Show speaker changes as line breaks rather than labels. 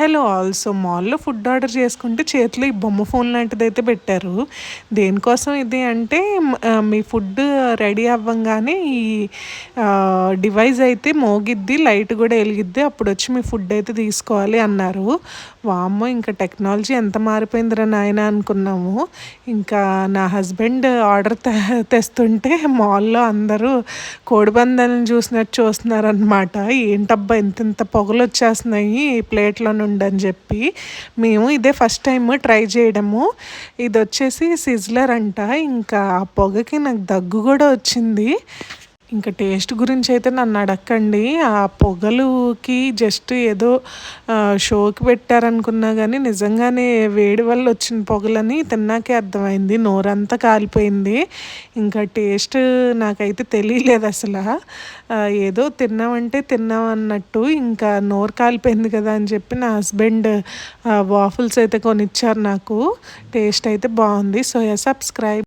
Hello also మాల్లో food order చేసుకుంటే చేతిలో ఈ బొమ్మ ఫోన్ లాంటిది అయితే పెట్టారు. దేనికోసం ఇది అంటే మీ ఫుడ్ రెడీ అవ్వంగానే ఈ డివైస్ అయితే మోగిద్ది లైట్ కూడా వెలిగిద్ది అప్పుడు వచ్చి మీ ఫుడ్ అయితే తీసుకోవాలి అన్నారు. వామ్మో ఇంకా టెక్నాలజీ ఎంత మారిపోయిందిరా నాయన అనుకున్నాము. ఇంకా నా హస్బెండ్ ఆర్డర్ తెస్తుంటే మాల్లో అందరూ కోడిబందాలను చూసినట్టు చూస్తున్నారనమాట ఏంటబ్బా ఇంత ఇంత పొగలు వచ్చేస్తున్నాయి ప్లేట్లో నుండి అని చెప్పి మేము ఇదే ఫస్ట్ టైం ట్రై చేయడము. ఇది వచ్చేసి సిజ్లర్ అంట. ఇంకా ఆ పొగకి నాకు దగ్గు కూడా వచ్చింది. ఇంకా టేస్ట్ గురించి అయితే నన్ను అడక్కండి. ఆ పొగలుకి జస్ట్ ఏదో షోకి పెట్టారనుకున్నా కానీ నిజంగానే వేడి వల్ల వచ్చిన పొగలని తిన్నాకే అర్థమైంది. నోరంతా కాలిపోయింది. ఇంకా టేస్ట్ నాకైతే తెలియలేదు అసలు. ఏదో తిన్నామంటే తిన్నాం అన్నట్టు ఇంకా నోరు కాలిపోయింది కదా అని చెప్పి నా హస్బెండ్ వాఫుల్స్ అయితే కొనిచ్చారు నాకు. టేస్ట్ అయితే బాగుంది. So subscribe